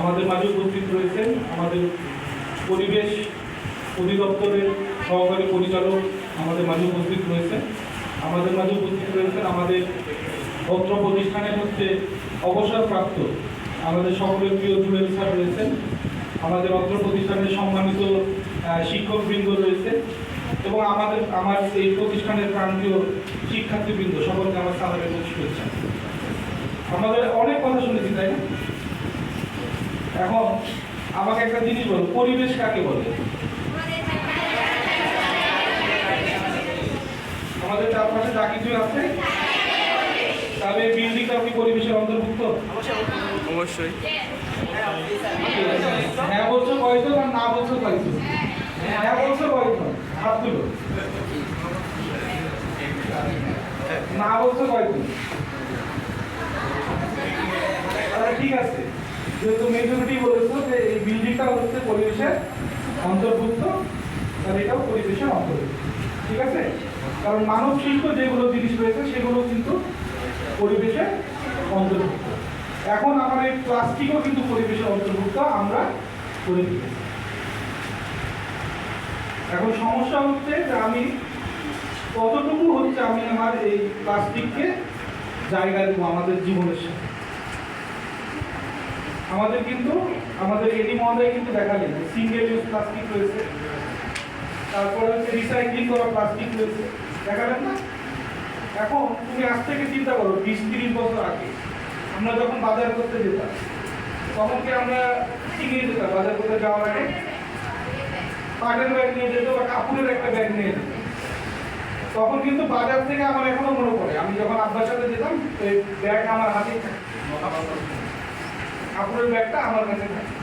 আমাদের মাঝে উপস্থিত রয়েছেন আমাদের পরিবেশ অধিদপ্তরের সহকারী পরিচালক আমাদের মাঝে উপস্থিত রয়েছেন। আমাদের মাঝে উপস্থিত রয়েছেন আমাদের পত্র প্রতিষ্ঠানের হচ্ছে অবসরপ্রাপ্ত আমাদের সকলের প্রিয় জুয়েল স্যার রয়েছেন। আমাদের অত্র প্রতিষ্ঠানের সম্মানিত শিক্ষকবৃন্দ রয়েছে এবং আমাদের, আমার এই প্রতিষ্ঠানের প্রান্তীয় শিক্ষার্থীবৃন্দ সকলকে আমার সালামে পৌঁছে করছেন আমাদের অনেক কথা শুনেছি, তাই না? এখন আমাকে একটা জিনিস বল পরিবেশ কাকে বলে? আমাদের চারপাশে যা কিছু আছে তাহলে এই বিল্ডিংটা কি পরিবেশের অন্তর্ভুক্ত? অবশ্যই। হ্যাঁ বলছো কয়জন আর না বলছো কয়জন? হ্যাঁ বলছো কয়জন? হাত তুলো। না বলছো কয়জন? ঠিক আছে। যেহেতু মেজরিটি বলেছ যে এই বিল্ডিংটা হচ্ছে পরিবেশের অন্তর্ভুক্ত, আর এটাও পরিবেশের অন্তর্ভুক্ত, ঠিক আছে? কারণ মানব শিল্প যেগুলো জিনিস রয়েছে, সেগুলো কিন্তু পরিবেশের অন্তর্ভুক্ত। এখন আমার এই প্লাস্টিকও কিন্তু পরিবেশের অন্তর্ভুক্ত, আমরা করে দিয়েছি। এখন সমস্যা হচ্ছে যে আমি কতটুকু হচ্ছে আমি আমার এই প্লাস্টিককে জায়গা দেবো আমাদের জীবনের সাথে? আমাদের কিন্তু, আমাদের এডি মহোদয় কিন্তু দেখালেন সিঙ্গেল ইউজ প্লাস্টিক রয়েছে। তারপরে হচ্ছে রিসাইক্লিং করা প্লাস্টিক রয়েছে। দেখালেন না? এখন তুমি আজ থেকে চিন্তা করো, বিশ তিরিশ বছর আগে আমরা যখন বাজার করতে যেতাম, তখন কি আমরা নিয়ে যেতাম? বাজার করতে যাওয়ার আগে? পাটের ব্যাগ নিয়ে যেত বা কাপড়ের একটা ব্যাগ নিয়ে যেত। তখন কিন্তু বাজার থেকে আমার এখনও মনে পড়ে। আমি যখন আব্বার সাথে যেতাম ব্যাগ আমার হাতে থাকে। কাপড়ের ব্যাগটা আমার কাছে থাকে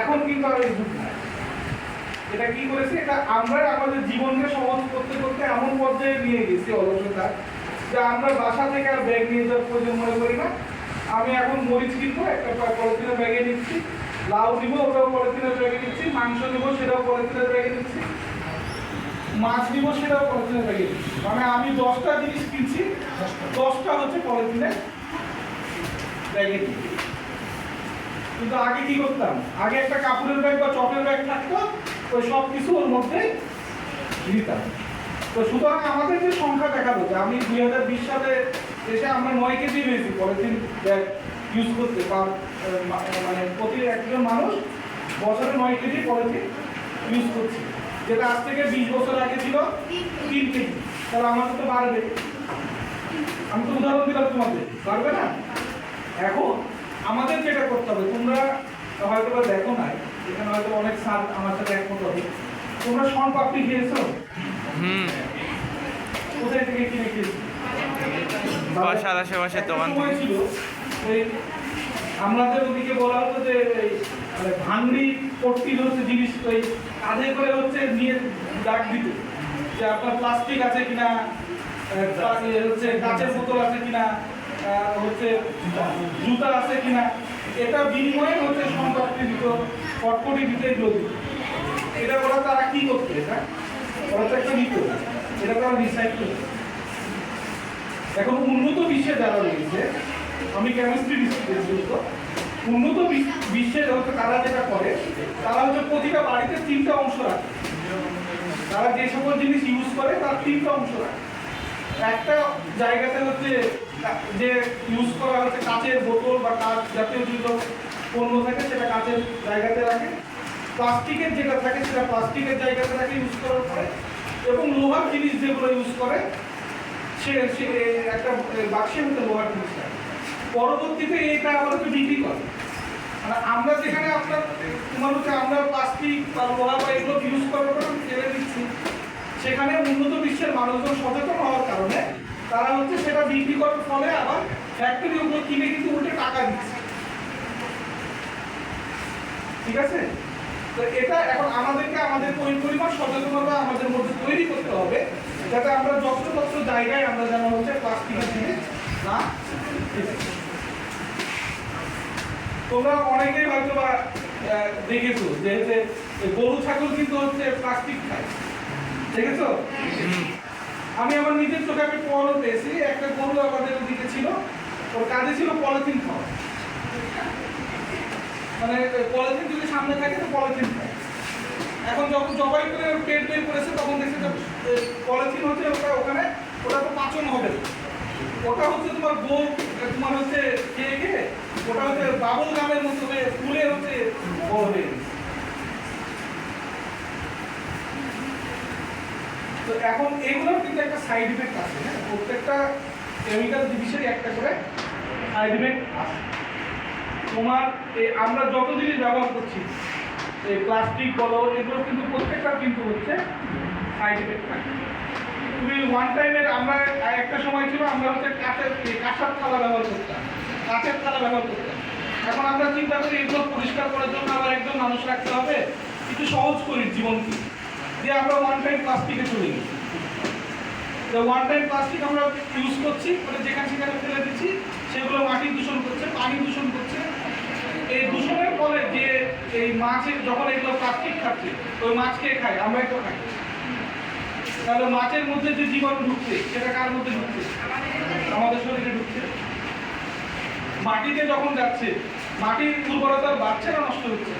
এখন কিন্তু আর নাই। এটা কি করেছে? এটা আমরা আমাদের জীবনকে সহজ করতে করতে এমন পর্যায়ে নিয়ে গেছি অলসতা, যে আমরা বাসা থেকে আর ব্যাগ নিয়ে যাওয়ার প্রয়োজন মনে করি না। আমি এখন মরিচ কিনবো, একটা পলিথিনের ব্যাগে নিচ্ছি, লাউ নিব, ওটাও পলিথিনের ব্যাগে নিচ্ছি, মাংস নিব, সেটাও পলিথিনের ব্যাগে নিচ্ছি, মাছ নিব, সেটাও পলিথিনের ব্যাগে নিচ্ছি। মানে আমি দশটা জিনিস কিনছি, দশটা হচ্ছে পলিথিনের ব্যাগে নিচ্ছি। কিন্তু আগে কি করতাম? আগে একটা কাপড়ের ব্যাগ বা চটের ব্যাগ থাকতো, ওই সব কিছু ওর মধ্যে নিতাম তো সুতরাং আমাদের যে সংখ্যা দেখা যাচ্ছে আমি দুই হাজার বিশ সালে এসে আমরা নয় কেজি হয়েছি দিন ব্যাগ ইউজ করতে পার মানে প্রতি একজন মানুষ বছরে নয় কেজি পলিথিন ইউজ করছি, যেটা আজ থেকে বিশ বছর আগে ছিল তিন কেজি। তাহলে আমাদের তো বাড়বে। আমি তো উদাহরণ দিলাম তোমাদের পারবে না? এখন আমাদের যেটা করতে হবে তোমরা হয়তো বা দেখো নাই এখানে হয়তো অনেক স্যার আমার সাথে একমত হবে। তোমরা শন পাপড়ি খেয়েছো? কোথায় থেকে কিনে খেয়েছো? বাসার আশেপাশের দোকান। ছিল ওই আমাদের ওদিকে বলা হতো যে মানে ভাঙড়ি পট্টির হচ্ছে জিনিস ওই কাঁধে করে হচ্ছে নিয়ে ডাক দিত। যে আপনার প্লাস্টিক আছে কিনা হচ্ছে কাঁচের বোতল আছে কিনা হচ্ছে জুতা আছে কিনা, এটা বিনিময়ে হচ্ছে সম্পত্তি দিত কটকটি দিতে দিত এটা ওরা তারা কি করতো এটা ওরা তো একটা নিত এটা তারা রিসাইকেল এখন উন্নত বিশ্বে যারা রয়েছে, আমি কেমিস্ট্রি বিশ্ববিদ্যালয় উন্নত বিশ- বিশ্বে হচ্ছে তারা যেটা করে, তারা হচ্ছে প্রতিটা বাড়িতে তিনটা অংশ রাখে। তারা যে সকল জিনিস ইউজ করে, তার তিনটা অংশ রাখে। একটা জায়গাতে হচ্ছে, যে ইউজ করা হচ্ছে কাঁচের বোতল বা কাঁচ জাতীয় যেগুলো পণ্য থাকে, সেটা কাঁচের জায়গাতে রাখে। প্লাস্টিকের যেটা থাকে, সেটা প্লাস্টিকের জায়গাতে রাখে ইউজ করার পরে। এবং লোহার জিনিস যেগুলো ইউজ করে, সে একটা বাক্সের মধ্যে লোহার জিনিস পরবর্তীতে এটা হচ্ছে বিক্রি করে। মানে আমরা যেখানে আপনার, তোমার হচ্ছে আমরা প্লাস্টিক বা লোহা বা এগুলো ইউজ করার পরে ফেলে দিচ্ছি, সেখানে উন্নত বিশ্বের মানুষজন সচেতন কারণে তারা হচ্ছে সেটা বিক্রি করার ফলে আবার ফ্যাক্টরি ওগুলো কিনে কিন্তু উল্টে টাকা দিচ্ছে। ঠিক আছে? তো এটা এখন আমাদেরকে আমাদের পরি- পরিমাণ সচেতনতা আমাদের মধ্যে তৈরি করতে হবে, যাতে আমরা যত্রতত্র জায়গায় আমরা যেন হচ্ছে প্লাস্টিকের জিনিস না তোমরা অনেকেই হয়তো বা দেখেছ যে গরু, ছাগল কিন্তু হচ্ছে প্লাস্টিক খায়। দেখেছ? আমি আমার নিজের চোখে আমি পরও পেয়েছি, একটা গরু আমাদের ওদিকে ছিল, ওর কাজে ছিল পলিথিন খাওয়া। মানে পলিথিন যদি সামনে থাকে তো পলিথিন খায় এখন যখন জবাই করে পেট বের করেছে, তখন দেখছে যে পলিথিন হচ্ছে ওটা ওখানে, ওটা তো পাচন হবে ওটা হচ্ছে তোমার গোল তোমার হচ্ছে খেয়ে খেয়ে ওটা হচ্ছে বাবল গামের মতো ফুলে হচ্ছে বড় হয়ে গেছে। তো এখন এগুলোর কিন্তু একটা সাইড ইফেক্ট আছে হ্যাঁ? প্রত্যেকটা কেমিক্যাল জিনিসেরই একটা করে সাইড ইফেক্ট আছে। তোমার এই আমরা যত জিনিস ব্যবহার করছি এই প্লাস্টিক বলো, এগুলো কিন্তু প্রত্যেকটা কিন্তু হচ্ছে সাইড ইফেক্ট থাকে। তুমি ওয়ান টাইমের আমরা একটা সময় ছিল, আমরা হচ্ছে কাঁচের এই কাঁসার থালা ব্যবহার করতাম, কাঁচের থালা ব্যবহার করতাম। এখন আমরা চিন্তা করি এগুলো পরিষ্কার করার জন্য আবার একজন মানুষ রাখতে হবে, একটু সহজ করি জীবনকে। যে আমরা ওয়ান টাইম প্লাস্টিকে চলে গেছি। তো ওয়ান টাইম প্লাস্টিক আমরা ইউজ করছি মানে যেখানে সেখানে ফেলে দিচ্ছি, সেগুলো মাটি দূষণ করছে, পানি দূষণ করছে। এই দূষণের ফলে যে এই মাছের যখন এগুলো প্লাস্টিক খাচ্ছে, ওই মাছ খেয়ে খায়? আমরাই তো খাই। তাহলে মাছের মধ্যে যে জীবাণু ঢুকছে, সেটা কার মধ্যে ঢুকছে? আমাদের শরীরে ঢুকছে। মাটিতে যখন যাচ্ছে মাটির উর্বরতা বাড়ছে না নষ্ট হচ্ছে?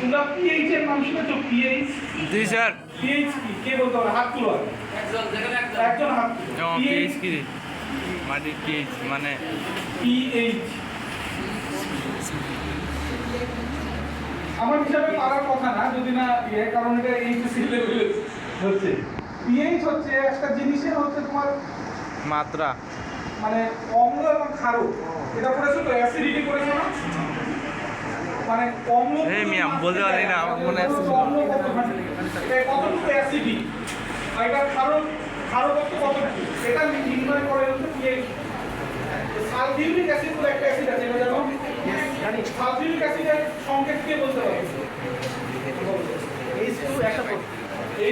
তোমরা পিএইচ এর নাম শুনেছো? পিএইচ জি স্যার। পিএইচ কি? কে বলতে পারে? হাত তুলো আগে। একজন হাত পিএইচ কি মাটির পিএইচ মানে? পিএইচ আমার হিসাবে পারার কথা না যদি না ইয়ে কারণ এটা এইচএসসি লেভেলে হচ্ছে। পিএইচ হচ্ছে একটা জিনিসের হচ্ছে তোমার মাত্রা। মানে অম্ল এবং ক্ষারক এটা করেছ তো অ্যাসিডিটি করেছ না মানে অম্ল এই মিয়া, বলতে পারি না, আমার মনে আছে। এটা কতটুকু অ্যাসিডি আর এটা ক্ষারক ক্ষারকত্ব কতটুকু এটা নির্ণয় করে হচ্ছে পিএইচ সালফিউরিক অ্যাসিড বলে একটা অ্যাসিড আছে এটা জানো জানি সালফিউরিক অ্যাসিডের সংকেত কে বলতে পারে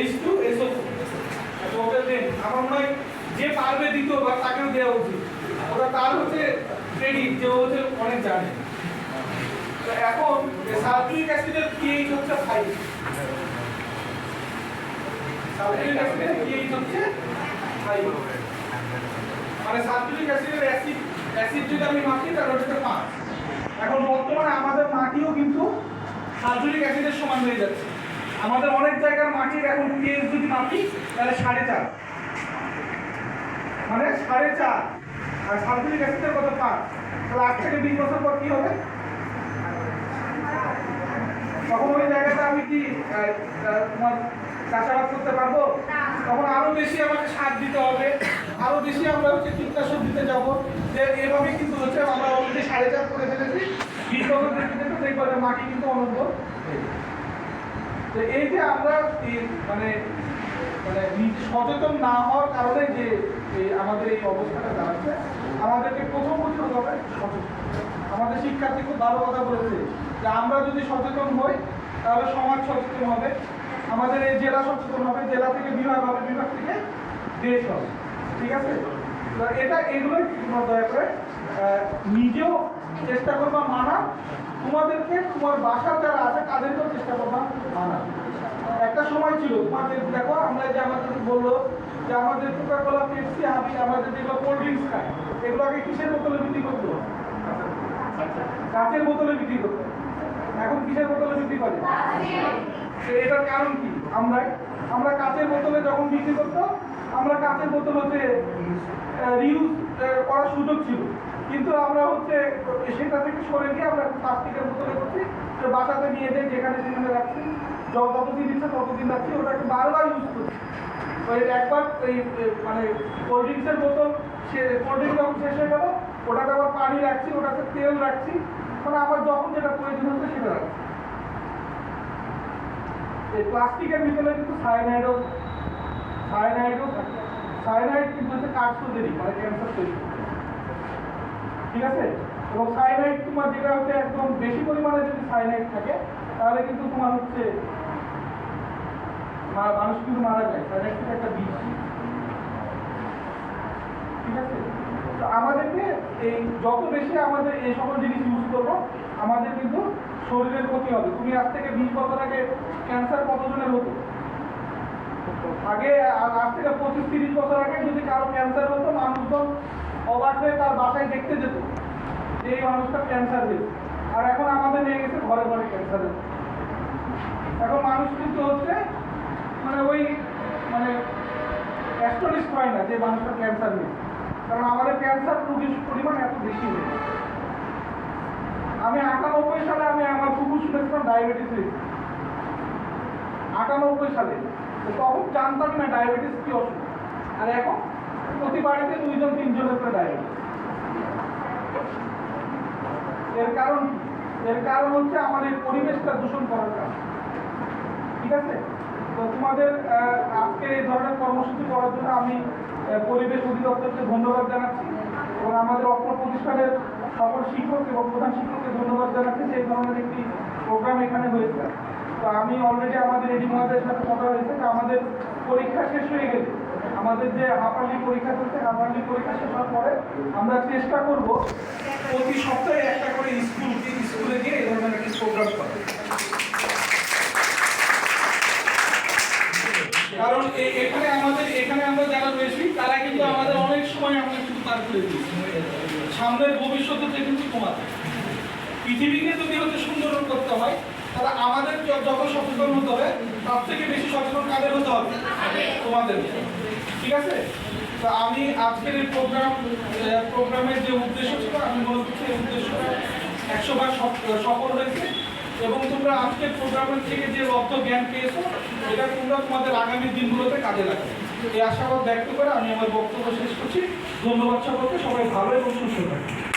H2 SO4 আচ্ছা, ওটা দেন আমার মনে হয় যে পারবে দিত বা তাকেও দেওয়া উচিত। ওটা তার হচ্ছে ক্রেডিট যে হচ্ছে অনেক জানে। এখন সালফিউরিক অ্যাসিডের pH হচ্ছে 5 সালফিউরিক অ্যাসিডের pH হচ্ছে 5 মানে সালফিউরিক অ্যাসিডের অ্যাসিড অ্যাসিড যদি আমি মাপি তাহলে হচ্ছে 5 এখন বর্তমানে আমাদের মাটিও কিন্তু সালফিউরিক অ্যাসিডের সমান হয়ে যাচ্ছে। আমাদের অনেক জায়গার মাটির এখন পিএইচ যদি মাপি তাহলে সাড়ে চার। মানে সাড়ে চার। আর সালফিউরিক অ্যাসিডের কত পাঁচ? তাহলে আজ থেকে বিশ বছর পর কি হবে? তখন ওই জায়গাটা আমি কি তোমার চাষাবাদ করতে পারব? তখন আরও বেশি আমাকে সার দিতে হবে। আরও বেশি আমরা হচ্ছে কীটনাশক দিতে যাব। যে এভাবে কিন্তু হচ্ছে আমরা অলরেডি সাড়ে চার করে ফেলেছি। বিশ বছর দেখতে দেখতে দেখব মাটি কিন্তু যাবে। তো এই যে আমরা মানে মানে সচেতন না হওয়ার কারণে যে আমাদের এই অবস্থাটা দাঁড়াচ্ছে, আমাদেরকে প্রথম বছর হবে সচেতন। আমাদের শিক্ষার্থী খুব ভালো কথা বলেছে যে আমরা যদি সচেতন হই, তাহলে সমাজ সচেতন হবে। আমাদের এই জেলা সচেতন হবে, জেলা থেকে বিভাগ হবে, বিভাগ থেকে দেশ হবে। ঠিক আছে? এটা এগুলোই তোমরা দয়া করে নিজেও চেষ্টা করবা মানা তোমাদেরকে তোমার বাসার যারা আছে তাদেরকেও চেষ্টা করবা মানা। একটা সময় ছিল তোমাদের দেখো আমরা যে আমাদের বলল যে আমাদের কোকা কোলা পেপসি হাবি আমাদের যেগুলো কোল্ড ড্রিঙ্কস খায় এগুলো আগে কিসের বোতলে বিক্রি করতো? কাঁচের বোতলে বিক্রি করতো। এখন কিসের বোতলে বিক্রি করে? এটার কারণ কি? আমরা আমরা কাঁচের বোতলে যখন বিক্রি করতো আমরা কাঁচের বোতল হচ্ছে রিউজ করার সুযোগ ছিল। কিন্তু আমরা হচ্ছে, সেটা থেকে সরে গিয়ে আমরা প্লাস্টিকের বোতলে করছি, তো বাসাতে নিয়ে যাই যেখানে সেখানে রাখছি যতদিন ইচ্ছে ততদিন রাখছি ওটাকে বারবার ইউজ করছি। একবার এই মানে কোল্ড ড্রিঙ্কসের বোতল, সে কোল্ড ড্রিঙ্ক যখন শেষ হয়ে গেল, ওটাতে আবার পানি রাখছি, ওটাতে তেল রাখছি মানে আবার যখন যেটা প্রয়োজন হচ্ছে সেটা রাখছি। এই প্লাস্টিকের ভিতরে কিন্তু সায়ানাইডও সায়ানাইডও থাকে। সায়ানাইড কিন্তু হচ্ছে কার্সোজেনিক মানে ক্যান্সার তৈরি ঠিক আছে? এবং সায়ানাইড তোমার যেটা হচ্ছে একদম বেশি পরিমাণে যদি সায়ানাইড থাকে, তাহলে কিন্তু তোমার হচ্ছে মানুষ কিন্তু মারা যায়। সায়ানাইড কিন্তু একটা বিষ ঠিক আছে? তো আমাদেরকে এই, যত বেশি আমাদের এই সকল জিনিস ইউজ করব আমাদের কিন্তু শরীরের ক্ষতি হবে। তুমি আজ থেকে বিশ বছর আগে ক্যান্সার কতজনের হতো? আগে আজ থেকে পঁচিশ তিরিশ বছর আগে যদি কারও ক্যান্সার হতো, মানুষজন অবাক হয়ে তার বাসায় দেখতে যেত যে এই মানুষটা ক্যান্সার হয়েছে। আর এখন আমাদের নিয়ে গেছে, ঘরে ঘরে ক্যান্সার এখন মানুষ কিন্তু হচ্ছে মানে ওই মানে অ্যাস্ট্রোলিস্ট হয় না যে মানুষটা ক্যান্সার নেই কারণ আমাদের ক্যান্সার রোগীর পরিমাণ এত বেশি হয়েছে আমি আটানব্বই সালে আমি আমার কুকুর শুনেছিলাম ডায়াবেটিস হয়েছে আটানব্বই সালে। তখন জানতাম না ডায়াবেটিস কি অসুখ। আর এখন প্রতি বাড়িতে দুইজন, তিনজনের করে ডায়াবেটিস। এর কারণ এর কারণ হচ্ছে আমাদের পরিবেশটা দূষণ করার কারণ। ঠিক আছে? তো তোমাদের আজকে এই ধরনের কর্মসূচি করার জন্য আমি পরিবেশ অধিদপ্তরকে ধন্যবাদ জানাচ্ছি এবং আমাদের অপর প্রতিষ্ঠানের সকল শিক্ষক এবং প্রধান শিক্ষককে ধন্যবাদ জানাচ্ছি এই ধরনের একটি প্রোগ্রাম এখানে হয়েছে। তো আমি অলরেডি আমাদের এডি মহাদের সাথে কথা হয়েছে আমাদের পরীক্ষা শেষ হয়ে গেছে। আমাদের যে হাফালি পরীক্ষা চলছে হাফারলি পরীক্ষা শেষ হওয়ার পরে আমরা চেষ্টা করব প্রতি সপ্তাহে একটা করে স্কুল স্কুলে গিয়ে এই ধরনের একটি প্রোগ্রাম করা কারণ এ- এখানে আমাদের এখানে আমরা যারা রয়েছি তারা কিন্তু আমাদের অনেক সময় আমরা কিন্তু পার করে দিয়েছি সামনের ভবিষ্যতে কিন্তু তোমাদের পৃথিবীকে যদি হচ্ছে সুন্দর করতে হয় তাহলে আমাদের য- যত সচেতন হতে হবে, তার থেকে বেশি সচেতন কাদের হতে হবে? তোমাদের। ঠিক আছে? তো আমি আজকের এই প্রোগ্রাম প্রোগ্রামের যে উদ্দেশ্য ছিল, আমি মনে করছি এই উদ্দেশ্যটা একশো সফ- সফল হয়েছে। এবং তোমরা আজকের প্রোগ্রামের থেকে যে লব্ধ জ্ঞান পেয়েছ, এটা তোমরা তোমাদের আগামী দিনগুলোতে কাজে লাগবে। এই আশাবাদ ব্যক্ত করে আমি আমার বক্তব্য শেষ করছি। ধন্যবাদ সকলকে। সবাই ভালো এবং সুস্থ থাকবে